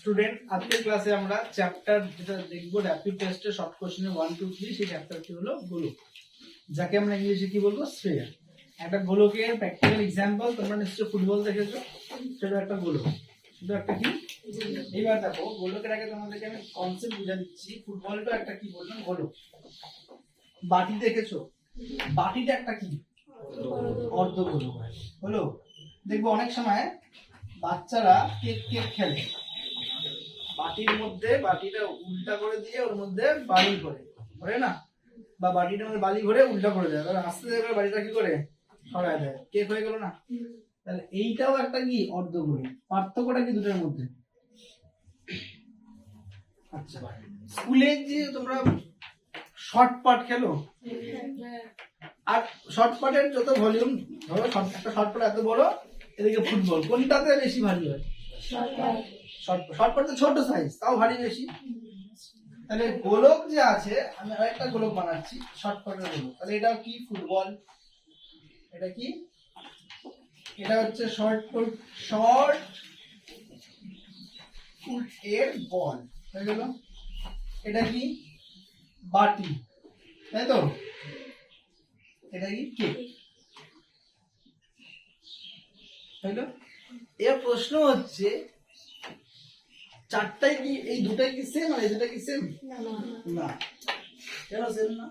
Student, আজকের ক্লাসে আমরা চ্যাপ্টার যেটা দেখব র্যাপিড টেস্টে শর্ট কোশ্চেনে ওয়ান টু থ্রি সেই চ্যাপ্টারটি হলো গোলক। যাকে আমরা ইংলিশে কি বলব? স্ফিয়ার একটা গোলকের প্র্যাকটিক্যাল এক্সাম্পল তোমরা নিশ্চয়ই ফুটবল দেখেছ, সেটা একটা গোলক। সেটা একটা কি? এইবার দেখো, গোলকের আগে তোমাদেরকে আমি কনসেপ্ট বুঝা দিচ্ছি ফুটবলটা একটা কি বললাম? গোলক। বাটি দেখেছ? বাটিটা একটা কি? অর্ধ গোলক হলো? দেখব অনেক সময় বাচ্চারা কেক কেক খেলে। বাটির মধ্যে বাটিটা উল্টা করে দিয়ে ওর মধ্যে বালি করে। করে না? বা বাটিটা মধ্যে বালি ভরে উল্টা করে দেয়। তাহলে আস্তে আস্তে করে বাড়িটা কি করে? সরায় দেয়। কেক হয়ে গেল না? তাহলে এইটাও একটা কি? অর্ধগোল পার্থক্যটা কি দুটোর মধ্যে? আচ্ছা স্কুলে যে তোমরা শর্ট পাট খেলো? আর শর্ট পাটের যত ভলিউম ধরো একটা শর্ট পাট এত বড়, এদিকে ফুটবল কোনটাতে বেশি ভারী হয়? শর্ট শর্ট তো ছোট সাইজ তাও ভারী বেশি। তাহলে গোলক যে আছে, আমি আরেকটা গোলক বানাচ্ছি শর্ট পাটের গোলক। তাহলে এটা কি ফুটবল? এটা কি? এটা হচ্ছে শর্ট ফুট শর্ট ফুট এর বল হয়ে গেল। এটা কি? বাটি। তাই তো? এটা কি? কেক। হলো এর প্রশ্ন হচ্ছে চারটাই কি এই দুটাই কি সেম আর এই দুটা কি সেম না কেন সেম না?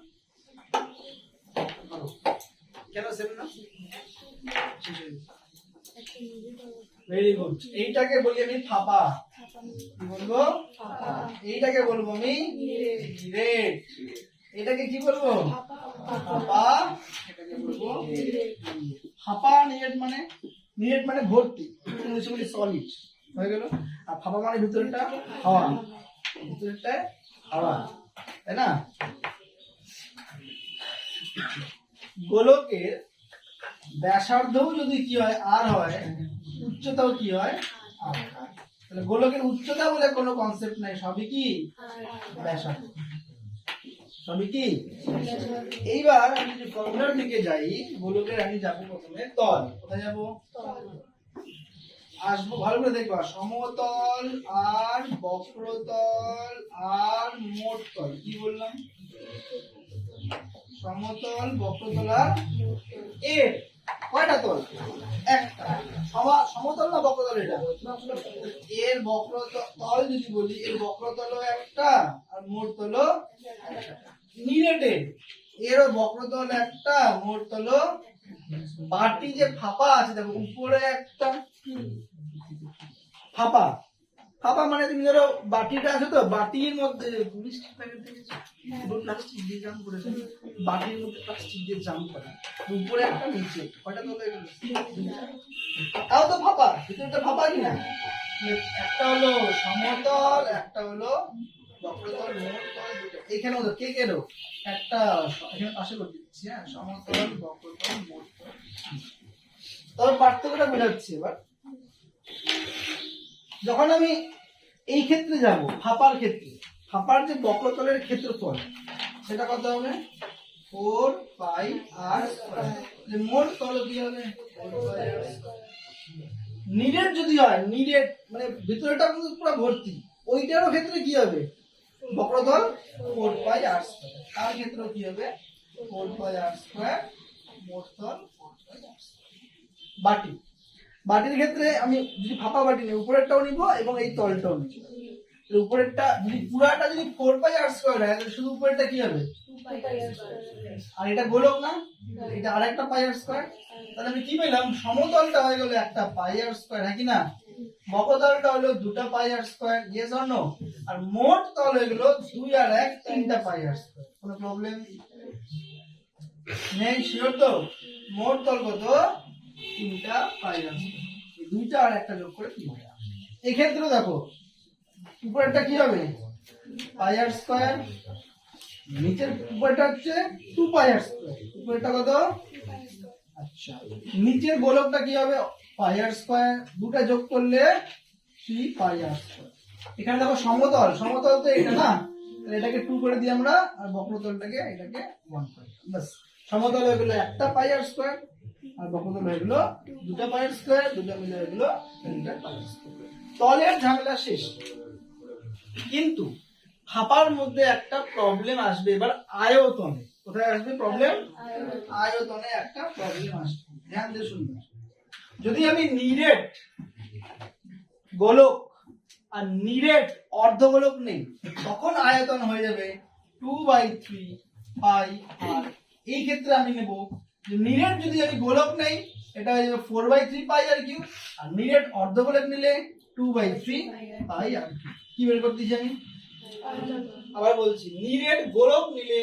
কেন সেম না? ভেরি গুড এইটাকে বলি আমি ফাপা। বলব? এইটাকে বলব আমি রেড এটাকে কি বলব? ফাপা। এটাকে বলব নিরেট। মানে নিরেট মানে ভর্তি। সলিড হয়ে গেল। আর ফাপা মানে ভিতরটা হাওয়া। ভিতরটা হাওয়া, তাই না? গোলকের ব্যাসার্ধও যদি কি হয়, আর হয়, উচ্চতাও কি হয়, আর তাহলে গোলকের উচ্চতা বলে কোনো কনসেপ্ট নাই, সবই কি? ব্যাসার্ধ। সবই কি? এইবার আমি যদি ফর্মুলার দিকে যাই, গোলকের আমি যাব প্রথমে তল। কোথায় যাব? আসব ভালো করে দেখবা। সমতল আর বক্রতল আর মোট তল কি বললাম? সমতল, বক্রতল আর এর কয়টা তল? একটা। সমতল না বক্রতল এটা? এর বক্রতল যদি বলি, এর বক্রতল একটা আর মোট তল নিরেটেড এরও বক্রতল একটা মোট তল বাটি যে ফাঁপা আছে, দেখো, উপরে একটা ফাঁপা। ফাঁপা মানে তুমি ধরো বাটিটা আছে তো, বাটির মধ্যে মিষ্টির প্যাকেট দেখেছ প্লাস্টিক দিয়ে জাম করেছে বাটির মধ্যে প্লাস্টিক দিয়ে জাম করা, উপরে একটা নিচে কয়টা তলে তাও তো ফাঁপা ভিতরটা ফাঁপা কি না একটা হলো সমতল, একটা হলো বক্রতল মোট তল এখানে কে কেলো একটা এখানে পাশে করে দিচ্ছি হ্যাঁ সমতল, বক্রতল মোট তল তবে পার্থক্যটা বোঝাচ্ছি এবার। যখন আমি এই ক্ষেত্রে যাব, ফাপার ক্ষেত্রে, ফাপার যে বক্রতলের ক্ষেত্রফল, সেটা কত হবে? ফোর পাই আর মোট তল কি হবে? নিডেড যদি হয় নিডেড মানে ভিতরেটা কিন্তু পুরো ভর্তি, ওইটারও ক্ষেত্রে কি হবে? বক্রতল ফোর পাই আর স্কোয়ার। তার ক্ষেত্রে কি হবে? ফোর পাই আর স্কোয়ার মোট তল ফোর পাই আর বাটি বাটির ক্ষেত্রে আমি যদি ফাঁপা বাটি নিই উপরেরটাও নিব এবং এই তলটাও নিব। উপরেরটা যদি পুরাটা যদি ফোর পাই আর স্কোয়ার হয় তাহলে শুধু উপরেরটা কি হবে? আর এটা গোলক না? এটা আরেকটা পাই আর স্কোয়ার তাহলে আমি কি পেলাম? সমতলটা হয়ে গেল একটা পাই আর স্কোয়ার হ্যাঁ কি না? বকতলটা হলো দুটা pi r square yes or no আর মোট তল হয়ে গেল দুই আর এক তিনটা পাই আর স্কোয়ার কোনো প্রবলেম নেই শিওর তো? মোট তল কত? তিনটা পাই দুইটা আর একটা যোগ করে তিনটা এক্ষেত্রে দেখো, উপরেরটা কি হবে? Pi r square. নিচের উপরেটা হচ্ছে টু পাই আর স্কোয়ার। উপরেটা কত? আচ্ছা নিচের গোলকটা কি হবে? Pi r square. দুটা যোগ করলে থ্রি পাই আর স্কোয়ার। এখানে দেখো সমতল। সমতল তো এটা না। তাহলে এটাকে টু করে দিই আমরা, আর বক্রতলটাকে এটাকে ওয়ান করে। ব্যাস, সমতল হয়ে গেলো একটা পাই আর স্কোয়ার। আর বক্রতল হয়ে গেলো আর স্কোয়ার দুটা মিলে হয়ে তলের ঝামেলা শেষ। কিন্তু ফাঁপার মধ্যে একটা প্রবলেম আসবে, এবার আয়তনে। কোথায় আসবে প্রবলেম আয়তনে একটা প্রবলেম আসবে। ধ্যান দিয়ে শুনবে যদি আমি নিরেট গোলক আর নিরেট অর্ধগোলক নেই, তখন আয়তন হয়ে যাবে two by three pi r এই ক্ষেত্রে আমি নেব নিরেট যদি আমি গোলক নেই, এটা হয়ে যাবে four by three pi r cube আর নিরেট অর্ধগোলক নিলে two by three pi r কি বের করতে করতেছি আমি? আবার বলছি নিরেট গোলক নিলে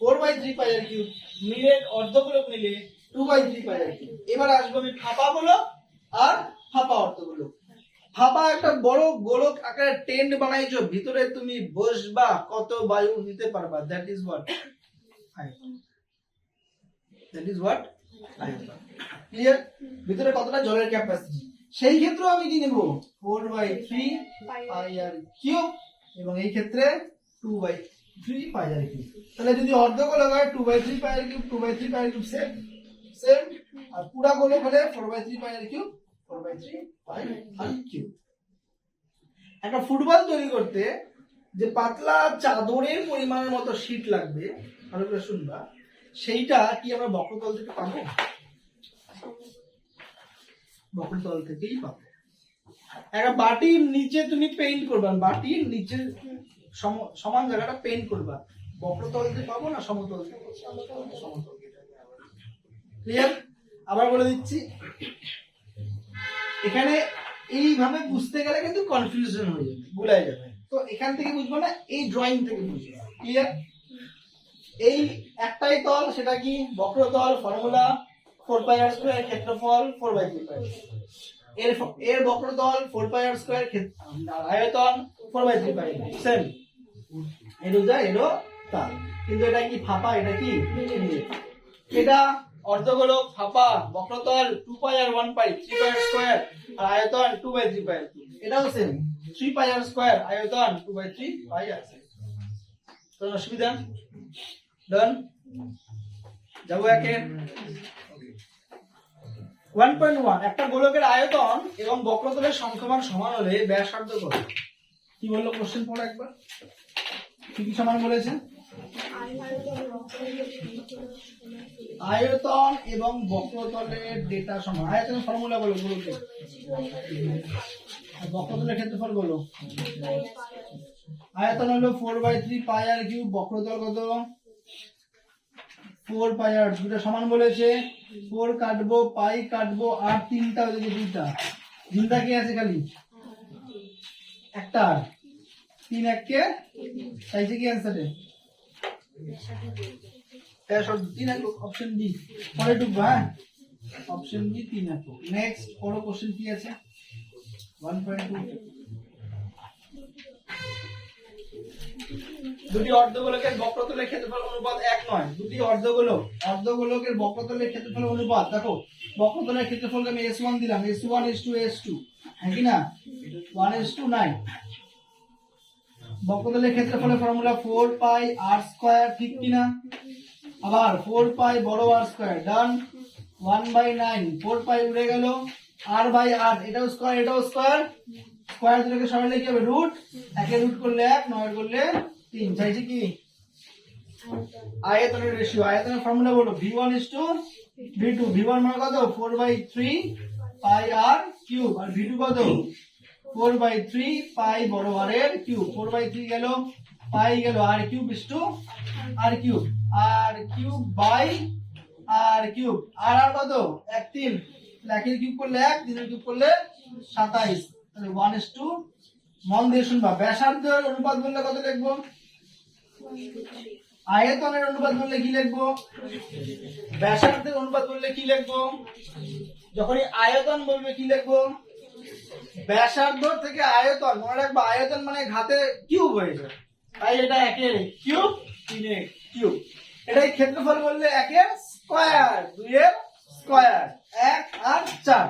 four by three pi r cube নিরেট অর্ধগোলক নিলে two by three pi r cube এবার আসব আমি ফাঁপা গোলক আর ফাঁপা অর্ধগোলক। ফাঁপা একটা বড় গোলক আকারে টেন্ট বানাইছো, ভিতরে তুমি বসবা কত বায়ু নিতে পারবা that is what that is what clear ভিতরে কতটা জলের ক্যাপাসিটি সেই ক্ষেত্রেও আমি কি নেব? Four by three pi r cube এবং এই ক্ষেত্রে two by three pi r cube তাহলে যদি অর্ধগোলক হয় two by three pi r cube two by three pi r cube same same আর পুরা গোলক হলে four by three pi r cube four by three pi r cube একটা football তৈরি করতে যে পাতলা চাদরের পরিমাণের মতো শীট লাগবে, ভালো করে শুনবা। সেইটা কি আমরা বক্রতল থেকে পাবো? বক্রতল থেকেই পাবো। একটা বাটির নিচে তুমি পেইন্ট করবা বাটির নিচে সমান জায়গাটা পেইন্ট করবা। বক্রতল থেকে পাবো না সমতল থেকে সমতল ক্লিয়ার আবার বলে দিচ্ছি। এখানে এইভাবে বুঝতে গেলে কিন্তু কনফিউশন হয়ে যাবে ভুলাই যাবে। তো এখান থেকে বুঝব না এই ড্রয়িং থেকে বুঝব। ক্লিয়ার এই একটাই তল সেটা কি? বক্রতল formula four pi r square ক্ষেত্রফল ফোর বাই থ্রি পাই এর এর বক্রতল ফোর পাই আর স্কোয়ার আয়তন four by three pi same এরও যা, এরও তাল কিন্তু এটা কি ফাঁপা? এটা কি? এটা অর্ধগোলক ফাঁপা। বক্রতল two pi r one pi three pi r square আর আয়তন টু বাই থ্রি পাই এটাও same three pi r square আয়তন two by three pi r কোনো অসুবিধা? ডান যাব একে। ওয়ান পয়েন্ট ওয়ান একটা গোলকের আয়তন এবং বক্রতলের সংখ্যামান সমান হলে ব্যাসার্ধ কত? কি বলল কোশ্চেন পড়ো একবার? কি কি সমান বলেছে? আয়তন এবং বক্রতলের ডেটা সমান। আয়তনের ফর্মুলা বলো গোলকের বক্রতলের ক্ষেত্রফল বলো। আয়তন হলো four by three pi r cube বক্রতল কত? ফোর পাই আর দুটা সমান বলেছে। ফোর কাটবো, পাই কাটবো, আর তিনটা ওদিকে দুইটা। তিনটা কি আছে খালি? একটা আর। তিন এককে? চাইছে কি অ্যান্সারে হ্যাঁ তিন এক অপশন ডি পরে ঢুকবো হ্যাঁ? অপশন ডি তিন এক নেক্সট বড় কোশ্চেন কি আছে? ওয়ান পয়েন্ট টু দুটি অর্ধগোলকের বক্রতলের ক্ষেত্রফল অনুপাত এক নয়। দুটি অর্ধগোলক, অর্ধগোলকের বক্রতলের ক্ষেত্রফল অনুপাত, দেখো, বক্রতলের ক্ষেত্রফলকে আমি এস ওয়ান দিলাম s one s two s two হ্যাঁ কি না? ওয়ান এস টু নাইন বক্রতলের ক্ষেত্রফলের formula four pi r square ঠিক কিনা আবার ফোর পাই বড় r square done one by nine four pi উড়ে গেল আর বাই আর এটাও স্কোয়ার এটাও স্কোয়ার স্কোয়ার দুটোকে সবাই লিখে হবে? রুট একে রুট করলে এক, নয় করলে তিন। চাইছে কি? আয়তনের রেশিও আয়তনের ফর্মুলা বলো। V one is to V two V one মানে কত? Four by three pi r cube R V two কত? ফোর বাই থ্রি পাই বড় হারের কিউব ফোর বাই থ্রি গেল পাই গেল r cube is to r cube r cube by r cube আর আর কত? এক তিন। একের কিউব করলে এক, তিনের কিউব করলে সাতাইশ। তাহলে ওয়ান ইস টু মন দিয়ে শুনবা। ব্যাসার্ধের অনুপাত বললে কত লিখব? আয়তনের অনুপাত বললে কি লিখব? ব্যাসার্ধের অনুপাত বললে কি লিখব? যখনই আয়তন বলবে কি লিখব? ব্যাসার্ধ থেকে আয়তন, মনে রাখব, আয়তন মানে ঘাতে কিউব হয়ে যায়। তাই এটা একে কিউব তিনের কিউব এটাই ক্ষেত্রফল বললে একের স্কোয়ার দুইয়ের স্কোয়ার এক আর চার।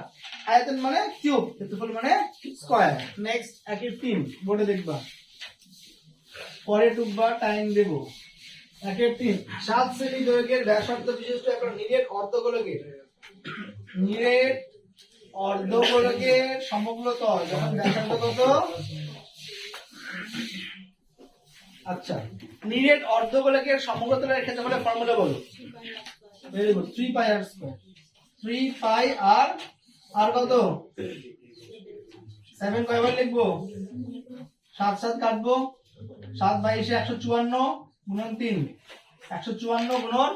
আয়তন মানে কিউব ক্ষেত্রফল মানে স্কোয়ার নেক্সট একের তিন, বোর্ডে দেখবা। পরে টুকবা টাইম দেব। একের তিন, সাত শ্রেণি দৈর্ঘ্যের ব্যাসার্ধ বিশিষ্ট একটা নিরেট অর্ধগোলকের নিরেট অর্ধগোলকের সমগ্র তল যখন ব্যাসার্ধ কত? আচ্ছা নিরেট অর্ধগোলকের সমগ্রতলের ক্ষেত্রফলের ফর্মুলা বলো। Very good three pi r square three pi r আর কত? সেভেন কয়বার লিখব? সাত সাত কাটবো। সাত বাইশে একশো চুয়ান্ন গুণন তিন। একশো চুয়ান্ন গুণন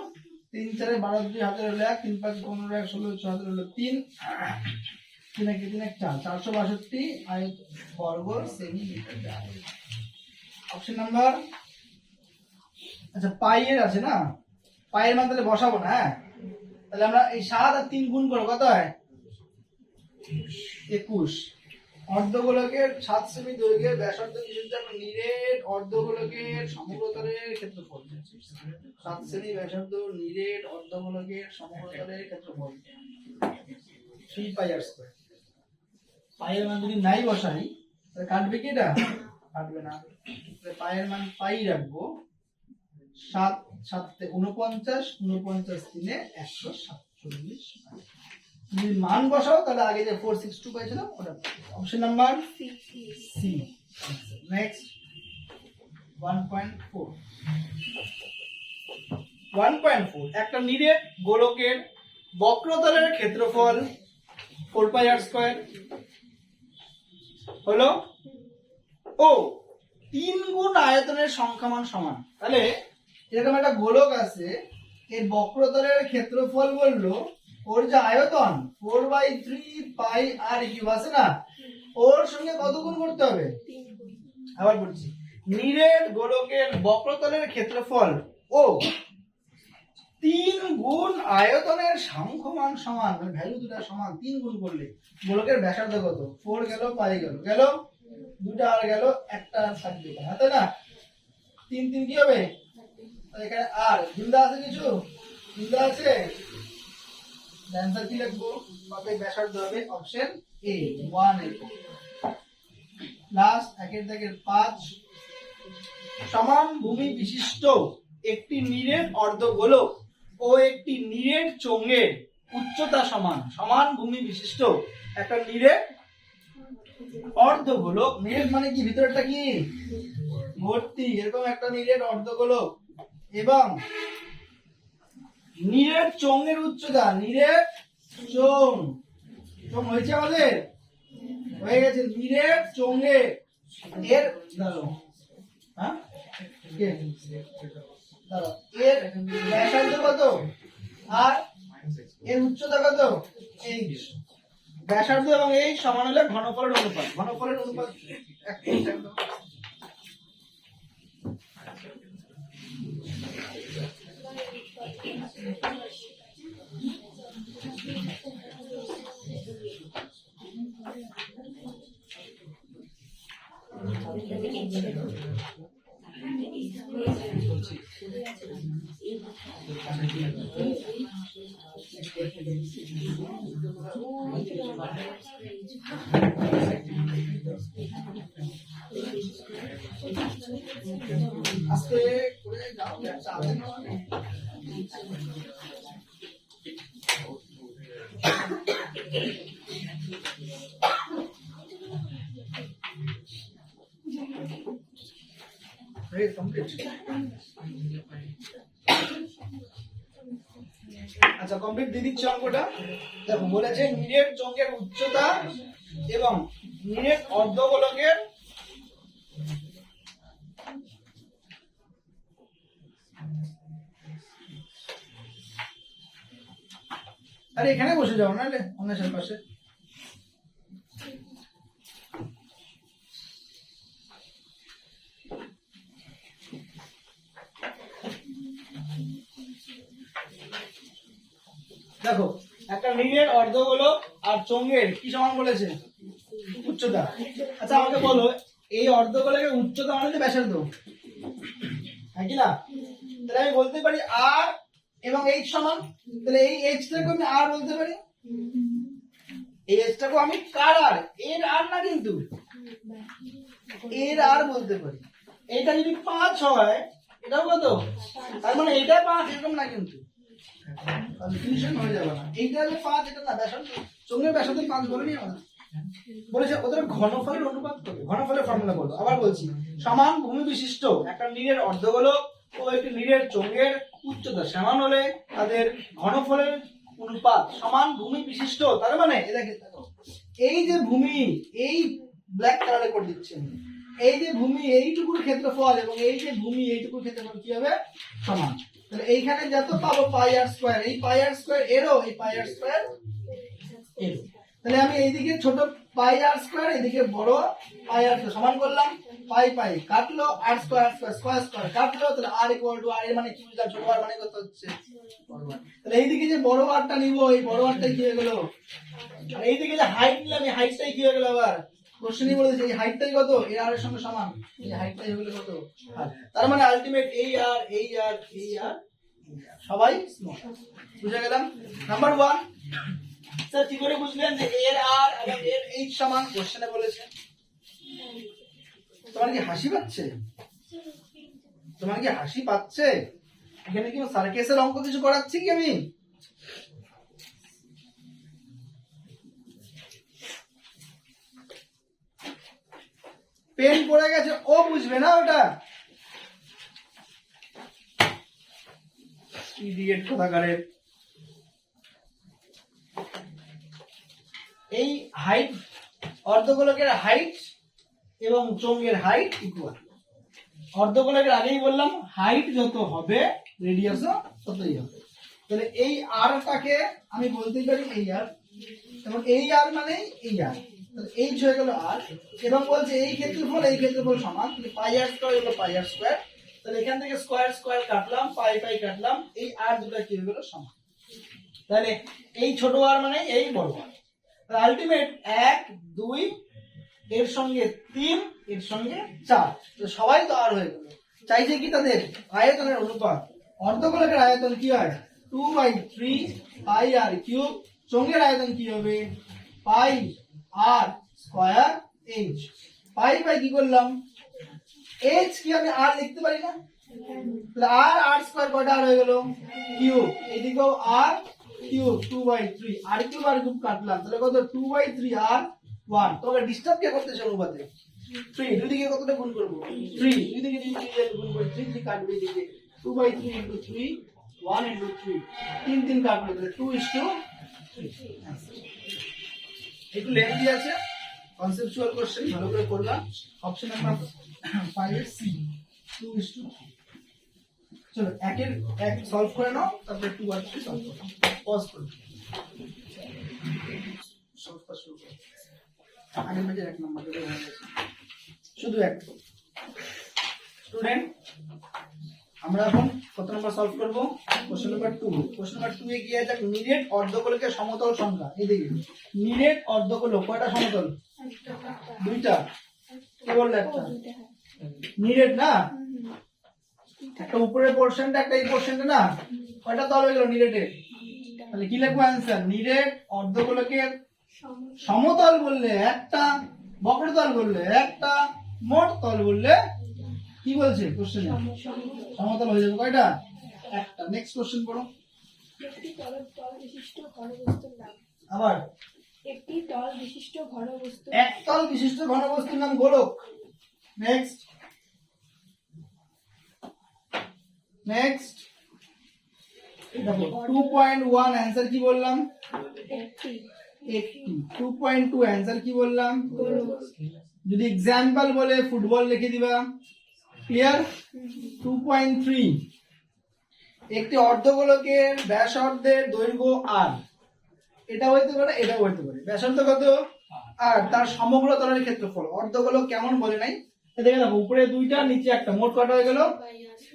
তিন চারে বারো দুই হাতে হলো এক, তিন পাঁচ পনেরো এক, ষোলো ছ হাতে হলো তিন। তিন এক তিন এক চার চারশো বাষট্টি আয়ত বর্গ সেমি অপশন নাম্বার আচ্ছা পাইয়ের আছে না? পায়ের মান তাহলে বসাবো না হ্যাঁ? তাহলে আমরা এই সাত আর তিন গুণ করব, কত হয়? একুশ। অর্ধগোলকের সাত সেমি দৈর্ঘ্যের ব্যাসার্ধ বিশুদ্ধ নিরেট অর্ধগোলকের সমগ্রতলের ক্ষেত্রফল। সাত সেমি ব্যাসার্ধ নিরেট অর্ধগোলকের সমগ্রতলের ক্ষেত্রফল। Three pi r square. পায়ের মান যদি নাই বসাই, তাহলে কাটবে কি এটা? কাটবে না। পায়ের মান পাই রাখব সাত, সাতে উনপঞ্চাশ উনপঞ্চাশ তিনে একশো সাতচল্লিশ। যদি মান বসাও, তাহলে আগে যে ফোর সিক্স টু পাইছিলাম, ওটা option number C next one point four one point four একটা নিরেট গোলকের বক্রতলের ক্ষেত্রফল ফোর পাই আর স্কোয়ার হলো ও তিন গুণ আয়তনের সংখ্যামান সমান। তাহলে এরকম একটা গোলক আছে, এর বক্রতলের ক্ষেত্রফল বলল ওর যে আয়তন four by three pi r cube আছে না, ওর সঙ্গে কত গুণ করতে হবে? আবার বলছি নিরেট গোলকের বক্রতলের ক্ষেত্রফল ও তিন গুণ আয়তনের সংখ্যমান সমান মানে ভ্যালু দুটা সমান, তিন গুণ করলে গোলকের ব্যাসার্ধ কত? ফোর গেল পাই গেল গেল দুটা আর গেল, একটা থাকবে হ্যাঁ তাই না? তিন তিন কি হবে? এখানে আর জিন্দা আছে কিছু? জিন্দা আছে? অ্যান্সার কি লিখব? কবে ব্যাসার্ধ হবে option A one A last একের দাগের পাঁচ। সমান ভূমি বিশিষ্ট একটি নিরেট অর্ধগোলক ও একটি নিরেট চোঙের উচ্চতা সমান। সমান ভূমি বিশিষ্ট একটা নিরেট অর্ধগোলক। নিরেট মানে কি? ভিতরটা কি? ভর্তি। এরকম একটা নিরেট অর্ধগোলক। এবং নিরেট চোঙের উচ্চতা নিরেট চোঙ। চোঙ হয়েছে আমাদের? হয়ে গেছে। নিরেট চোঙের এর দাঁড়ো হ্যাঁ। এর ব্যাসার্ধ কত? আর এর উচ্চতা কত? এই ব্যাসার্ধ এবং এই সমান হলে ঘনফলের অনুপাত। ঘনফলের অনুপাত Mm-hmm. আচ্ছা কমপ্লিট দিচ্ছি অঙ্কটা। দেখো, বলেছে নিরেট চঙ্গের উচ্চতা এবং নিরেট অর্ধগোলকের আরে, এখানে বসে যাও না অন্যের পাশে। দেখো, একটা নিরের হলো আর চোঙের, কি সমান বলেছে? উচ্চতা। আচ্ছা আমাকে বলো, এই অর্ধ অর্ধগোলকের উচ্চতা মানে ব্যাসার্ধ। হ্যাঁ কি না? তাহলে আমি বলতে পারি আর এবং এইচ সমান। তাহলে এই এইচটাকে আমি আর বলতে পারি? এই এইচটাকে আমি কার আর? এর আর না কিন্তু। এর আর বলতে পারি। এইটা যদি পাঁচ হয়, এটাও কত? তার মানে এটা পাঁচ, এরকম না কিন্তু। বলেছে, ওদের ঘনফলের অনুপাত কত? ঘনফলের ফর্মুলা বলো। আবার বলছি, সমান ভূমি বিশিষ্ট, একটা নীরের অর্ধগোলক ও একটি নীরের চোঙের উচ্চতা। সমান হলে তাদের ঘনফলের অনুপাত, সমান ভূমি বিশিষ্ট। তার মানে এই যে ভূমি, এই ব্ল্যাক কালারে করে দিচ্ছি আমি। এই যে ভূমি, এইটুকুর ক্ষেত্রফল এবং এই যে ভূমি, এইটুকুর ক্ষেত্রফল কি হবে? সমান। তাহলে এইখানে যত পাবো পাই আর স্কোয়ার এই পাই আর স্কোয়ার এরও, এই পাই আর স্কোয়ার এর তাহলে আমি এইদিকে ছোট পাই আর স্কোয়ার এদিকে বড় পাই আর সমান করলাম, পাই পাই কাটলো r square square square square কাটলো, তাহলে আর ইকুয়াল টু আর এর মানে কি বুঝলাম? ছোট আর মানে কত হচ্ছে? তাহলে এইদিকে যে বড় আরটা নিব, এই বড় আরটাই কি হয়ে গেল? এইদিকে যে হাইট নিলাম, এই হাইটটাই কি হয়ে গেল আবার? কোশ্চেনই বলেছে, এই হাইটটাই কত? এই আর এর সঙ্গে সমান। এই হাইটটাই গেল কত? তার মানে আলটিমেট এই আর এই আর এই আর সবাই বুঝে গেলাম? নাম্বার ওয়ান স্যার কি করে বুঝলেন যে এর আর এবং এর এইচ সমান? কোশ্চেনে বলেছে। তোমার কি হাসি পাচ্ছে? তোমার কি হাসি পাচ্ছে? এখানে কি সার্কেসের অঙ্ক কিছু করাচ্ছি কি আমি? পেন পড়ে গেছে, ও বুঝবে না ওটা। এই হাইট অর্ধগোলকের হাইট এবং চোঙের হাইট ইকুয়াল অর্ধগোলকের আগেই বললাম হাইট যত হবে রেডিয়াসও ততই হবে। তাহলে এই আরটাকে আমি বলতেই পারি এই আর এবং এই আর মানে এই আর এইচ হয়ে গেল আর এবং বলছে এই ক্ষেত্রফল এই ক্ষেত্রফল সমান পাই আর স্কোয়ার হলো পাই আর স্কোয়ার তাহলে এখান থেকে স্কোয়ার স্কোয়ার কাটলাম, পাই পাই কাটলাম, এই আর দুটো কি হয়ে গেল সমান। তাহলে এই ছোট আর মানে এই বড় আর আলটিমেট এক, দুই, এর সঙ্গে তিন, এর সঙ্গে চার। তো সবাই তো আর হয়ে গেল। চাইছে কি তাদের? আয়তনের অনুপাত। অর্ধগোলকের আয়তন কি হয়? Two by three pi r cube চোঙের আয়তন কি হবে? Pi r square h pi by কি করলাম? এইচ কি আমি আর লিখতে পারি না? আর আর স্কোয়ার কয়টা আর হয়ে গেল? কিউব এদিকেও r cube two by three r cube r cube কাটলাম। তাহলে কত? Two by three r one তোমাকে ডিস্টার্ব কে করতেছে অনুপাতে থ্রি দুই দিকে কতটা গুণ করব? থ্রি দুই দিকে তিন তিন গুণ করে থ্রি থ্রি কাটবে এদিকে। Two by three into three one into three তিন তিন কাটবে টু ইস টু একটু লেন্থি আছে। কনসেপচুয়াল কোশ্চেন ভালো করে করলাম। Option number five C two is two চলো, একের এক সলভ করে নাও, তারপরে টু আর থ্রি সলভ করো পজ করো। সলভ শুরু করো। আগের গেছে শুধু এক। স্টুডেন্ট আমরা এখন কত নম্বর সলভ করব? Question number two question number two এ গিয়ে যাক নিরেট অর্ধগোলকের সমতল সংখ্যা। এই দেখি। নিরেট অর্ধগোলক কয়টা সমতল? দুইটা। কে বলল একটা? নিরেট না? একটা উপরের পোর্শনটা একটা এই পোর্শনটা না? কয়টা তল হয়ে গেল নিরেটের তাহলে কি লিখব অ্যান্সার নিরেট অর্ধগোলকের সমতল বললে একটা, বক্রতল বললে একটা, মোট তল বললে কি বলছে কোশ্চেন সমতল হয়ে যাবে। কয়টা? একটা। নেক্সট কোশ্চেন পড়ো। একটি তল তল বিশিষ্ট ঘনবস্তুর নাম। আবার। একটি তল বিশিষ্ট ঘনবস্তু একতল বিশিষ্ট ঘনবস্তুর নাম গোলক। Next next two point one answer কি বললাম? টু পয়েন্ট টু অ্যান্সার কি বললাম? যদি এক্সাম্পল বলে ফুটবল লিখে দিবা। ক্লিয়ার টু পয়েন্ট থ্রি একটি অর্ধগোলকের ব্যাসার্ধের দৈর্ঘ্য আর এটা হইতে পারে, এটাও হইতে পারে। ব্যাসার্ধ কত? আর তার সমগ্র তলের ক্ষেত্রফল। অর্ধগোলক কেমন বলে নাই? দেখে দেখো, উপরে দুইটা, নিচে একটা। মোট কটা হয়ে গেল?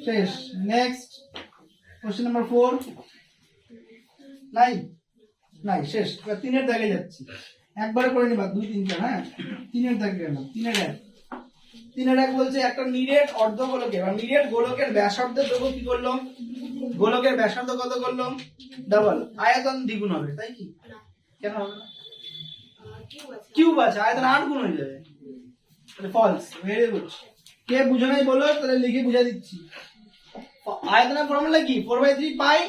শেষ। নেক্সট কোশ্চেন নাম্বার ফোর নাই নাই শেষ। তিনের দাগে যাচ্ছি। একবারে করে নিবা, দুই তিনটা হ্যাঁ? তিনের দাগে গেলাম, তিনের এক। তিনের এক বলছে একটা নিরেট অর্ধগোলকের বা নিরেট গোলকের ব্যাসার্ধের দৈর্ঘ্য কি করল গোলকের ব্যাসার্ধ কত করল ডাবল আয়তন দ্বিগুণ হবে তাই কি? কেন হবে না? কিউব আছে। আয়তন আট গুণ হয়ে যাবে। ফলস ভেরি গুড কে বুঝে নাই বলো তাহলে লিখে বুঝা দিচ্ছি। আয়তনের ফর্মুলা কি? Four by three pi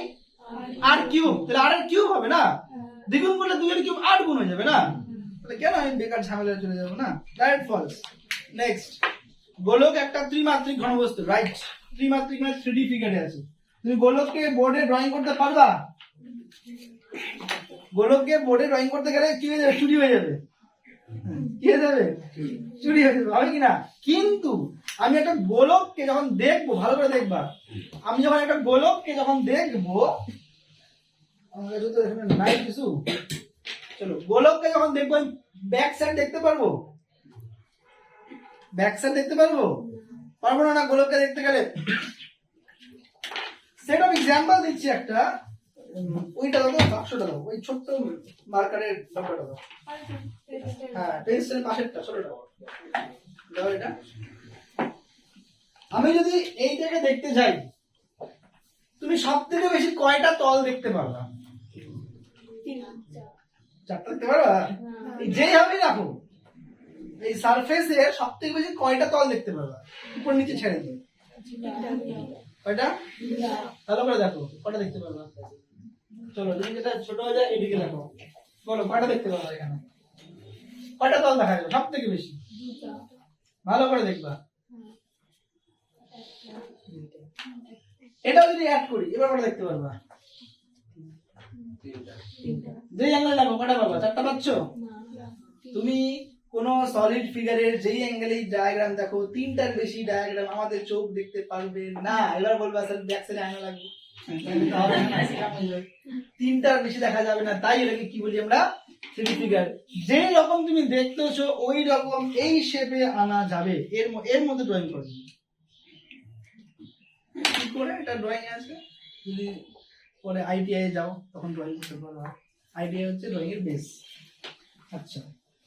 r cube তাহলে আর কিউব হবে না? দ্বিগুণ করলে দুই কিউব আট গুণ হয়ে যাবে না? তাহলে কেন আমি বেকার ঝামেলা চলে যাব না? রাইট ফলস নেক্সট গোলক একটা ত্রিমাত্রিক ঘনবস্তু রাইট ত্রিমাত্রিক মানে থ্রি ফিগারে আছে। তুমি গোলককে বোর্ডে ড্রয়িং করতে পারবা? গোলককে বোর্ডে ড্রয়িং করতে গেলে কি হয়ে যাবে? চুরি হয়ে যাবে। কি হয়ে যাবে? চুরি হয়ে যাবে। হবে কি না? কিন্তু আমি একটা গোলককে যখন দেখব, ভালো করে দেখবা, আমি যখন একটা গোলককে যখন দেখব আমার নাই কিছু? চলো, গোলককে যখন দেখব, আমি ব্যাক সাইড দেখতে পারব? ব্যাক সাইড দেখতে পারব? পারব না না গোলককে দেখতে গেলে। সেটা অফ এক্সাম্পল দিচ্ছি একটা। ওইটা দাও বাক্সটা দাও। ওই ছোট্ট মার্কারের ব্যাপারটা দাও। হ্যাঁ পেন্সিলের পাশেরটা ছোটটা দাও। এটা। আমি যদি এইটাকে দেখতে যাই তুমি সব থেকে বেশি কয়টা তল দেখতে পারবা? চারটা দেখতে পারবা? যেই হবে রাখো এই সারফেসে সব থেকে বেশি কয়টা তল দেখতে পারবা উপর নিচে ছেড়ে দিও কয়টা? ভালো করে দেখো কয়টা দেখতে পারবা চলো তুমি যেটা ছোট হয়ে যায় এদিকে দেখো। বলো কয়টা দেখতে পারবা এখানে? কয়টা তল দেখা যাবে? সব থেকে বেশি? ভালো করে দেখবা। এটাও যদি অ্যাড করি এবার কটা দেখতে পারবা যেই অ্যাঙ্গেল দেখো কটা পারবা চারটা পাচ্ছ? তুমি সলিড ফিগারের যেই অ্যাঙ্গেলেই ডায়াগ্রাম দেখো, তিনটার বেশি ডায়াগ্রাম আমাদের চোখ দেখতে পারবে না। এবার বলবা স্যার ব্যাক সাইডে আয়না লাগবে। তিনটার বেশি দেখা যাবে না, তাই এটাকে কি বলি আমরা? থ্রি ফিগার যেই রকম তুমি দেখতেছো, ওই রকম এই শেপে আনা যাবে। এর এর মধ্যে ড্রয়িং করবে কি করে? এটা ড্রয়িং আছে যদি পরে আইটিআই যাও, তখন ড্রয়িং করতে পারবা আইটিআই হচ্ছে ড্রয়িং এর বেস আচ্ছা।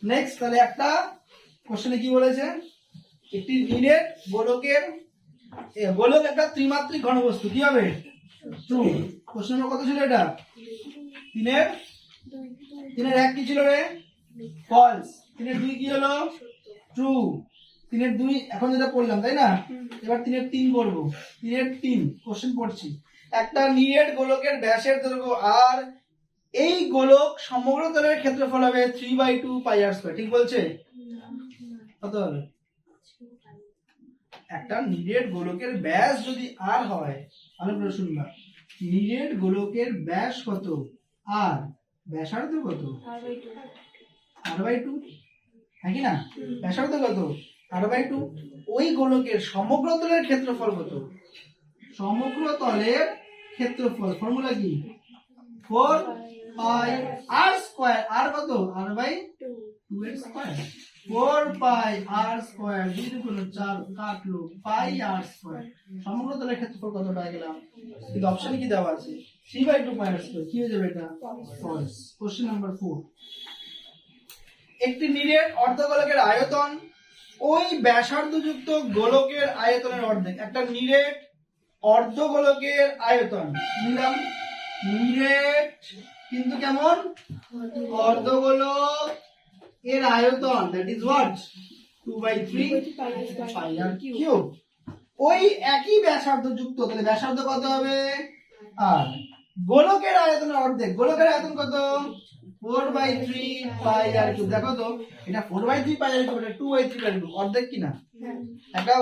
নেক্সট তাহলে একটা কোশ্চেনে কি বলেছে? একটি নিরেট গোলকের গোলক একটা ত্রিমাত্রিক ঘনবস্তু, কি হবে? কোশ্চেন নম্বর কত ছিল এটা? তিনের? তিনের এক কি ছিল রে? ফলস তিনের দুই কি হলো? ট্রু তিনের দুই, এখন যেটা পড়লাম, তাই না? এবার তিনের তিন করব। তিনের তিন কোশ্চেন পড়ছি। একটা নিরেট গোলকের ব্যাসের দৈর্ঘ্য আর এই গোলক সমগ্র তলের ক্ষেত্রফল হবে three by two pi r square ঠিক বলছে? কত হবে? একটা নিরেট গোলকের ব্যাস যদি আর হয় করে শুনবা। নিরেট গোলকের ব্যাস কত? আর ব্যাসার্ধ কত? আর বাই টু হ্যাঁ কি না? ব্যাসার্ধ কত? আর বাই টু ওই গোলকের সমগ্র তলের ক্ষেত্রফল কত? সমগ্র তলের ক্ষেত্রফল ফর্মুলা কি? ফোর পাই আর স্কোয়ার আর কত? আর বাই টু এর স্কোয়ার। ফোর পাই আর দুই দুগুণ চার কাটলো, পাই আর সমগ্র তলের ক্ষেত্রফল কত গেলাম? কিন্তু অপশনে কি দেওয়া আছে? Three by two pi r কি হয়ে যাবে এটা? ফলস কোশ্চেন নাম্বার ফোর একটি নিরেট অর্ধগোলকের আয়তন ওই ব্যাসার্ধযুক্ত গোলকের আয়তনের অর্ধেক। একটা নিরেট অর্ধগোলকের আয়তন। নিলাম? নিরেট কিন্তু কেমন? অর্ধগোলক এর আয়তন that is what two by three r ওই একই ব্যাসার্ধ যুক্ত, তাহলে ব্যাসার্ধ কত হবে? আর গোলকের আয়তনের অর্ধেক, গোলকের আয়তন কত? Four by three pi r cube দেখো তো, এটা four by three pi r cube two by three pi cube অর্ধেক কিনা? একটা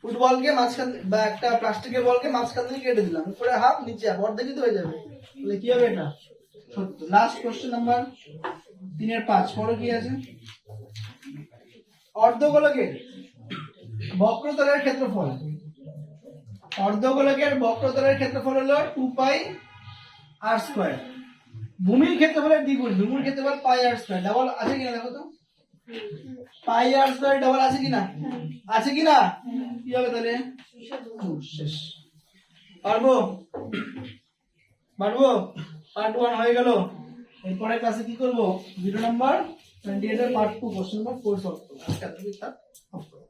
ফুটবলকে মাঝখান বা একটা প্লাস্টিকের বলকে মাঝখান থেকে কেটে দিলাম, উপরে হাফ নিচে হাফ অর্ধেকই তো হয়ে যাবে। তাহলে কি হবে এটা? লাস্ট কোশ্চেন নাম্বার তিনের পাঁচ পরে কি আছে? অর্ধগোলকের বক্রতলের ক্ষেত্রফল। অর্ধগোলকের বক্রতলের ক্ষেত্রফল হলো টু পাই আর স্কোয়ার ভূমির ক্ষেত্রফলের দ্বিগুণ ভূমির ক্ষেত্রফল পাই আর স্কোয়ার ডাবল আছে কিনা দেখো তো? পাই আর স্কোয়ার ডাবল আছে কিনা? আছে কিনা? কি হবে তাহলে? শেষ। পারব পারব পার্ট ওয়ান হয়ে গেল। এরপরে ক্লাসে কি করব? ভিডিও নাম্বার টোয়েন্টি এইটের part two question number four solve করব। আজকে এতটুকুই তার off করো।